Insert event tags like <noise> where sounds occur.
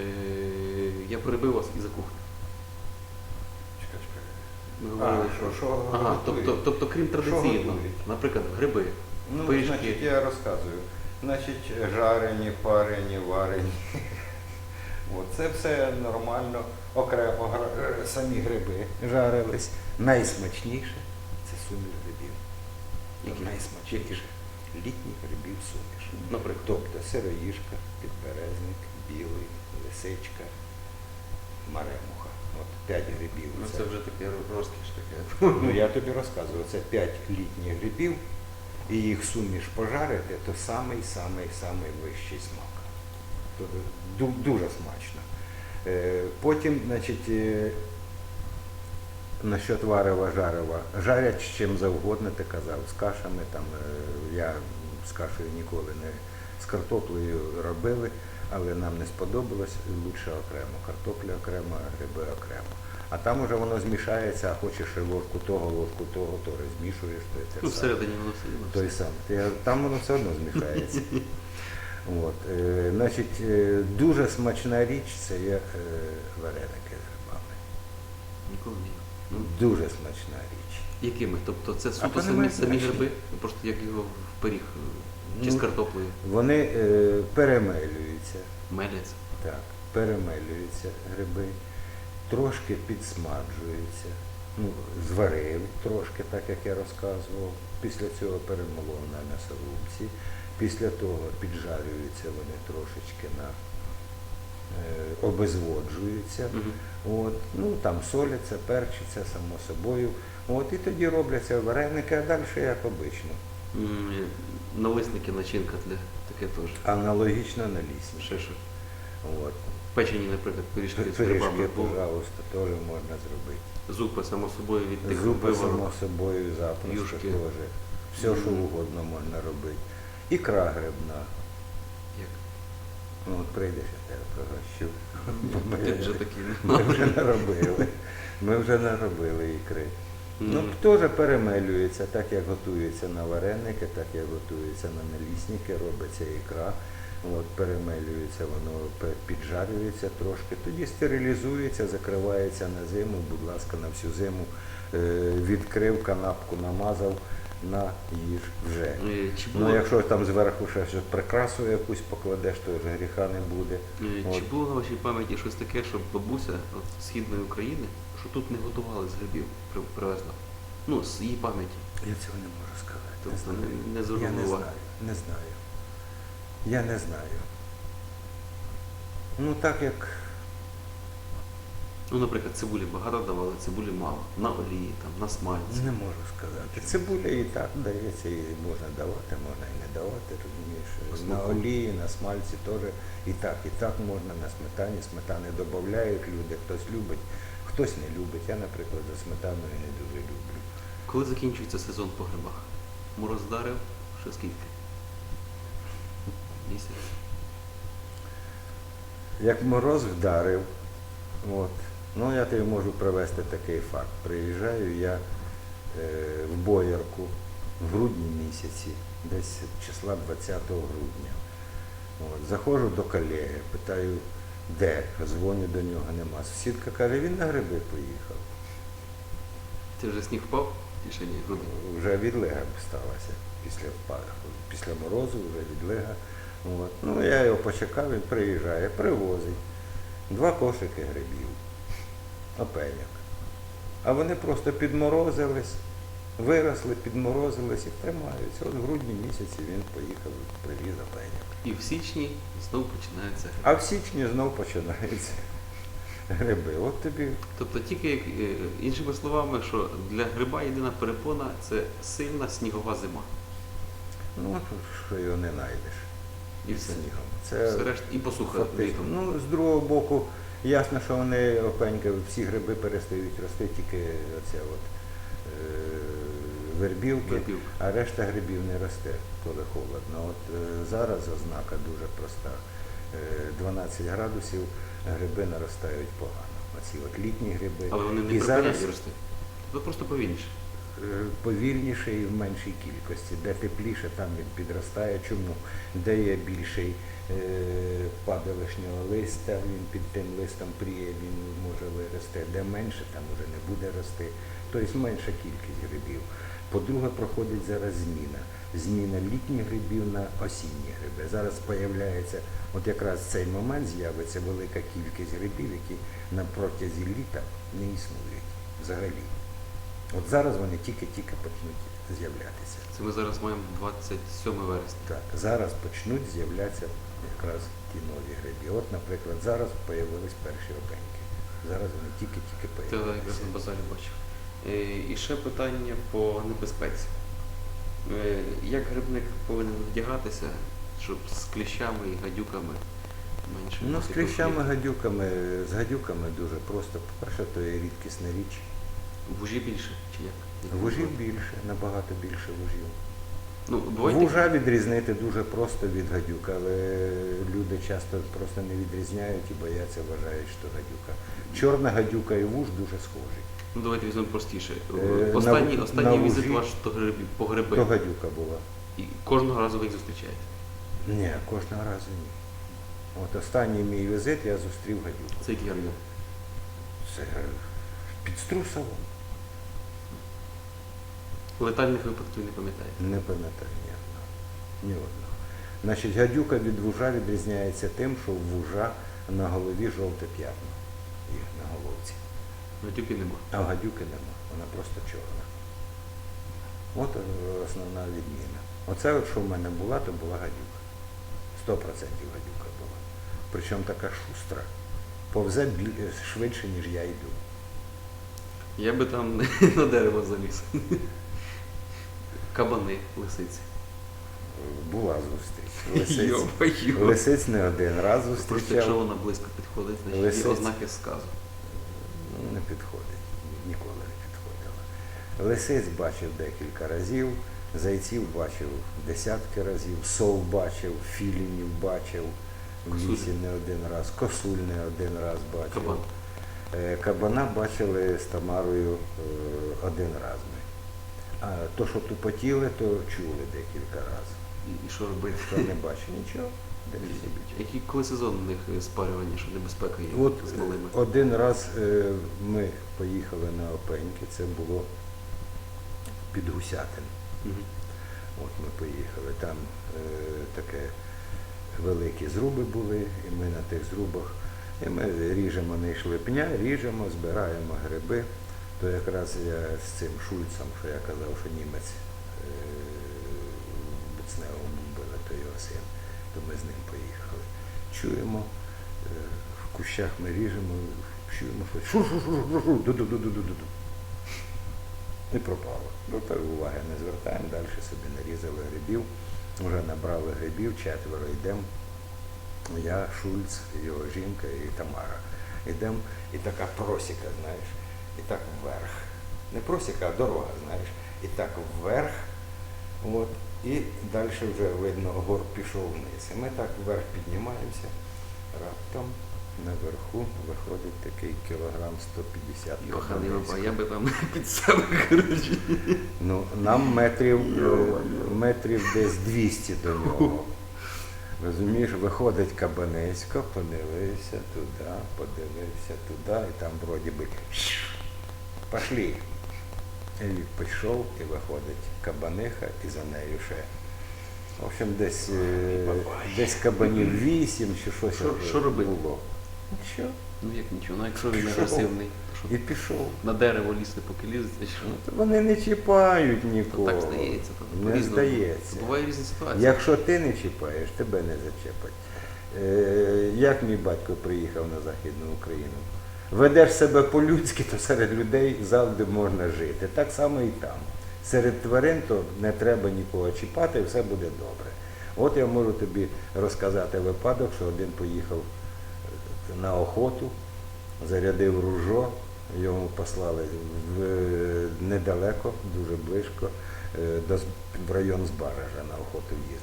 Е, я перебив вас і за кухню. Чекай, чекай. Ми А, говорили, що, що Ага, готують? тобто, тобто, крім традиційного, готують? наприклад, гриби. Ну, пишки. значить, я розказую. Значить, жарені, парені, варені. От, це все нормально, окремо гра- е, самі гриби жарились. Найсмачніше це суміш грибів. Які? Найсмачніше. Літніх грибів суміш. Наприклад. Тобто сироїшка, підберезник, білий, лисичка, маремуха. От п'ять грибів. Ну Це- вже таке розкіш таке. Ну, я тобі розказую, це 5 літніх грибів, і їх суміш пожарити, то самий-самий самий вищий смак. То ду- дуже смачно. Е, Потім, значить, е, насчет варева жарева. Жарять з чим завгодно, ти казав, з кашами. Там, е, я з кашею ніколи не з картоплею робили, але нам не сподобалось. Лучше окремо. Картопля окремо, гриби окремо. А там уже воно змішається, а хочеш і ложку того, ложку того, то змішуєш, то це Ну, всередині воно все. Той сам. Там воно все одно змішається. <laughs> От, е, значить, е, дуже смачна річ це є е, вареники з грибами. Ніколи не. Ну, Дуже смачна річ. якими? Тобто це суто самі, самі гриби? Просто як його в пиріг е, чи з Ну, картоплею Вони е, перемелюються, меляться. так, перемелюються гриби, трошки підсмаджуються. Ну, зварив трошки, так як я розказував. Після цього перемолов на м'ясорубці. Після того піджарюються вони трошечки на е, обезводжуються. От, ну там соляться, перчиться, само собою. От, і тоді робляться вареники, а далі як обично. М, Налисники, начинка для таке теж. Аналогічно на лісні. Ще що? От. Печені, наприклад, пиріжки з Пиріжки, грибами. Бо пожалуйста, теж можна зробити. Зупа, само собою, від тих Зупи, само собою, запросто юшки. теж. Все, що Мгм. угодно можна робити. Ікра грибна. Як? Ну, от прийдеш, я тебе пригощу. Ти вже такий. Ми вже наробили. Ми вже наробили ікри. Ну, теж перемелюється, так як готується на вареники, так як готується на налісники, робиться ікра. От, перемелюється, воно піджарюється трошки, тоді стерилізується, закривається на зиму, будь ласка, на всю зиму е, відкрив, канапку намазав на їж вже. Чи було, Ну, якщо там зверху ще щось прикрасу якусь покладеш, то вже гріха не буде. чи От. було на вашій пам'яті щось таке, що бабуся от, східної України, що тут не готували з грибів, привезла? Ну, з її пам'яті. Я цього не можу сказати. Тобто знаю. не- не Я не знаю. Не знаю. Я не знаю. Ну так як Ну, наприклад, цибулі багато давали, цибулі мало. На олії, там, на смальці. не можу сказати. Цибуля і так дається, і можна давати, можна і не давати, розумієш. На олії, на смальці теж і так, і так можна, на сметані. Сметани додають люди, хтось любить, хтось не любить. Я, наприклад, за сметаною не дуже люблю. Коли закінчується сезон по грибах? Мороз вдарив? Ще скільки? Місяць. Як мороз вдарив, от, ну я тобі можу привести такий факт. Приїжджаю я е, в Боярку в грудні місяці, десь числа 20 грудня. От, заходжу до колеги, питаю, де? Дзвоню до нього, нема. Сусідка каже, він на гриби поїхав. Ти вже сніг впав? Чи ще ні? Грудень. Вже відлига сталася після впадку. Після морозу вже відлига. От. Ну, я його почекав, він приїжджає, привозить. Два кошики грибів, опеняк. А вони просто підморозились, виросли, підморозились і тримаються. От в грудні місяці він поїхав, привіз опеняк. І в січні знову починається гриб. А в січні знов починаються гриби. От тобі Тобто тільки, як, е, іншими словами, що для гриба єдина перепона це сильна снігова зима. ну, що його не знайдеш І все. снігом. Це Все решта і посуха Фактично. літом. Ну, з другого боку, ясно, що вони опеньки, всі гриби перестають рости, тільки оця от, е, вербівки, Вербівка. а решта грибів не росте, коли холодно. От е, зараз ознака дуже проста. Е, 12 градусів гриби наростають погано. Оці от літні гриби. Але вони не і припиняють зараз рости. Ви просто повільніше. е, повільніше і в меншій кількості. Де тепліше, там він підростає. Чому? Де є більший е, падалишнього листя, він під тим листом пріє, він може вирости, де менше, там вже не буде рости. Тобто менша кількість грибів. По-друге, проходить зараз зміна. Зміна літніх грибів на осінні гриби. Зараз з'являється, от якраз в цей момент з'явиться велика кількість грибів, які на протязі літа не існують взагалі. От зараз вони тільки-тільки почнуть з'являтися. Це ми зараз маємо 27 вересня. Так, зараз почнуть з'являтися якраз ті нові гриби. От, наприклад, зараз з'явились перші опеньки. Зараз вони тільки-тільки Це якраз появилися. на базарі бачив. Е, І ще питання по небезпеці. Е, Як грибник повинен вдягатися, щоб з кліщами і гадюками менше? Ну, з кліщами, гадюками, з гадюками дуже просто. По-перше, то є рідкісна річ. Вужі більше чи як? Вужів більше, набагато більше вужів. Ну, буває Вужа відрізнити дуже просто від гадюка, але люди часто просто не відрізняють і бояться, вважають, що гадюка. Чорна гадюка і вуж дуже схожі. Ну давайте візьмемо простіше. Е, Останній, на- останній на візит ваш до грибів, по гриби. То гадюка була. І кожного разу ви їх зустрічаєте. Ні, кожного разу ні. От останній мій візит я зустрів гадюку. Це який район? Це під Струсовом. Летальних випадків не пам'ятаєте. Не пам'ятаю ні одного. Ні одного. Значить, гадюка від вужа відрізняється тим, що в вужа на голові жовте п'ятно. Їх на головці. Гадюки нема. А гадюки нема. Вона просто чорна. От е, основна відміна. Оце от, що в мене була, то була гадюка. Сто процентів гадюка була. Причому така шустра. Повзе е, швидше, ніж я йду. Я би там <laughs> на дерево заліз. Кабани, лисиці. Була зустріч. <laughs> Лисиць, Йо-моє. лисиць не один раз Просто якщо зустрічав. вона близько підходить, значить Лисиць. є ознаки сказу. Ну, Не підходить, ніколи не підходила. Лисиць бачив декілька разів, зайців бачив десятки разів, сов бачив, філінів бачив в Косуль. лісі не один раз, косуль не один раз бачив. Кабан. Е, Кабана бачили з Тамарою е, один раз. А то, що тупотіли, то чули декілька разів. І- І що робити? Хто не бачив нічого. Які коли сезон у них спарювання, що небезпека є От з малими? один раз е, ми поїхали на Опеньки, це було під Гусятин. Мгм. От ми поїхали. Там е, таке великі зруби були, і ми на тих зрубах. І ми ріжемо, не йшли пня, ріжемо, збираємо гриби. То якраз я з цим Шульцем, що я казав, що німець е, Буцневому були, то його син, то ми з ним поїхали. Чуємо, е, в кущах ми ріжемо, чуємо, що. І пропало. Ну, так уваги не звертаємо, далі собі нарізали грибів, вже набрали грибів, четверо йдемо. Я, Шульц, його жінка і Тамара. Йдемо, і така просіка, знаєш, і так вверх. Не просіка, а дорога, знаєш. І так вверх. От, і далі вже видно, гор пішов вниз. І ми так вверх піднімаємося. Раптом наверху виходить такий кілограм 150 Йоханий кабанецького. я би там <laughs> під себе коротше. Ну, нам метрів, е, метрів десь 200 до нього. Розумієш, виходить Кабанецько, подивився туди, подивився туди, і там вроді би пошли. І пішов, і виходить кабаниха, і за нею ще. В общем, десь, е, десь кабанів 8 чи щось Що- що робити? було. Нічого. Ну як нічого, ну якщо він Пішов. агресивний, то І що? пішов. На дерево лізти, поки лізете, що? Ну, то Вони не чіпають То нікого. так здається, то Не по-різному. здається. Буває різні ситуації. Якщо ти не чіпаєш, тебе не зачепать. Е, як мій батько приїхав на Західну Україну? Ведеш себе по-людськи, то серед людей завжди можна жити. Так само і там. Серед тварин то не треба нікого чіпати, все буде добре. От я можу тобі розказати випадок, що один поїхав е, на охоту, зарядив ружо, йому послали в, недалеко, дуже близько, е, в район Збаража на охоту їздив.